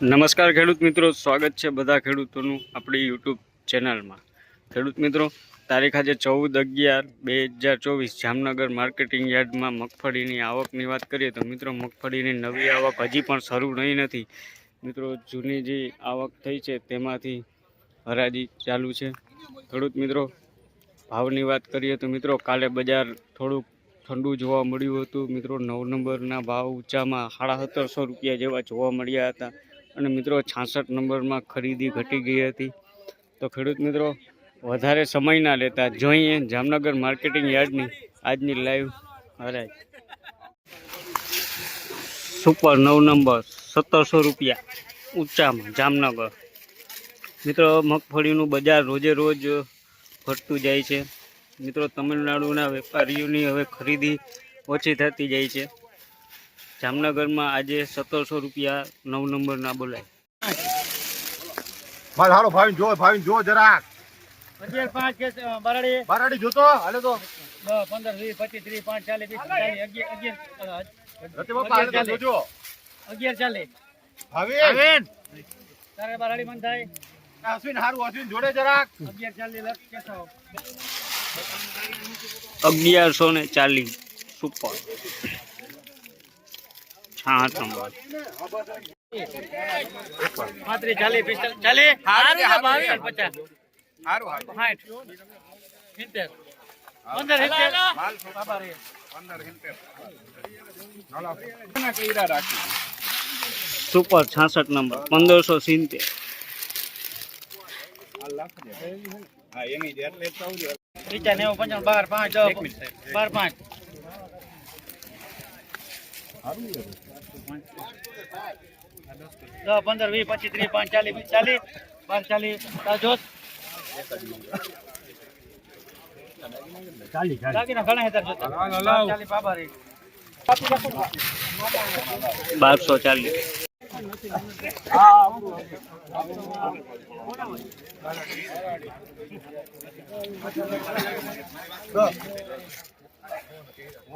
નમસ્કાર ખેડૂત મિત્રો, સ્વાગત છે બધા ખેડૂતોનું આપણી યુટ્યુબ ચેનલમાં. ખેડૂત મિત્રો, તારીખ આજે ચૌદ અગિયાર બે હજાર ચોવીસ, જામનગર માર્કેટિંગ યાર્ડમાં મગફળીની આવકની વાત કરીએ તો મિત્રો, મગફળીની નવી આવક હજી પણ શરૂ નહીં નથી. મિત્રો, જૂની જે આવક થઈ છે તેમાંથી હરાજી ચાલુ છે. ખેડૂત મિત્રો, ભાવની વાત કરીએ તો મિત્રો, કાલે બજાર થોડુંક ઠંડુ જોવા મળ્યું હતું. મિત્રો, નવ નંબરના ભાવ ઊંચામાં સાડા સત્તરસો રૂપિયા જેવા જોવા મળ્યા હતા. અને મિત્રો છાસઠ નંબરમાં ખરીદી ઘટી ગઈ હતી. તો ખેડૂત મિત્રો, વધારે સમય ના લેતા જોઈએ જામનગર માર્કેટિંગ યાર્ડની આજની લાઈવ હરાય સુપર નવ નંબર, સત્તરસો રૂપિયા ઊંચામાં જામનગર. મિત્રો, મગફળીનું બજાર રોજે રોજ ઘટતું જાય છે. મિત્રો, તમિલનાડુના વેપારીઓની હવે ખરીદી ઓછી થતી જાય છે. જામનગરમાં આજે સત્તરસો રૂપિયા નવ નંબરના બોલાય. મારે હાલો ભાવિન જો ભાવિન જો જરાક. અગિયાર પાંચ કે બારડી. જોતો? હાલે તો. પંદર વીસ પચીસ ત્રીસ પાંચ ચાલીસ વીસ અગિયાર જોજો. અગિયાર ચાલીસ. ભાવિન. તારે બારડી મન થાય. અશ્વિન હારું અશ્વિન જોડે જરાક. અગિયાર ચાલીસ લખ અગિયારસો ને ચાલીસ. સુપર. છાસઠ નંબર પાંત્રીસ ચાલીસ પિસ્તાલીસ ચાલીસ હારું, બાવીસ પચાસ. હારું સાઠ સિત્તેર. પંદર સિત્તેર. બાબા રે. સુપર છાસઠ નંબર. પંદરસો સિત્તેર. બાર પાંચ બાર પાંચ. દસ પંદર વીસ પચીસ ત્રીસ પાંચ ચાલીસ ચાલીસ બાર ચાલીસ જોત દાગીના ઘણા હેતર જોતા ચાલીસ બાબા રે બારસો ચાલીસ પાંચ દસ પંદર વીસ પચીસ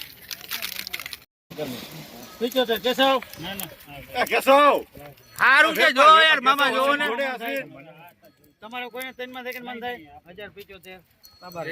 હારું કે જો યાર, મામા ને. તમારે કોઈને ત્રણમાં સેકન્ડ મન થાય? હજાર પિચોતેર. બાબા રે.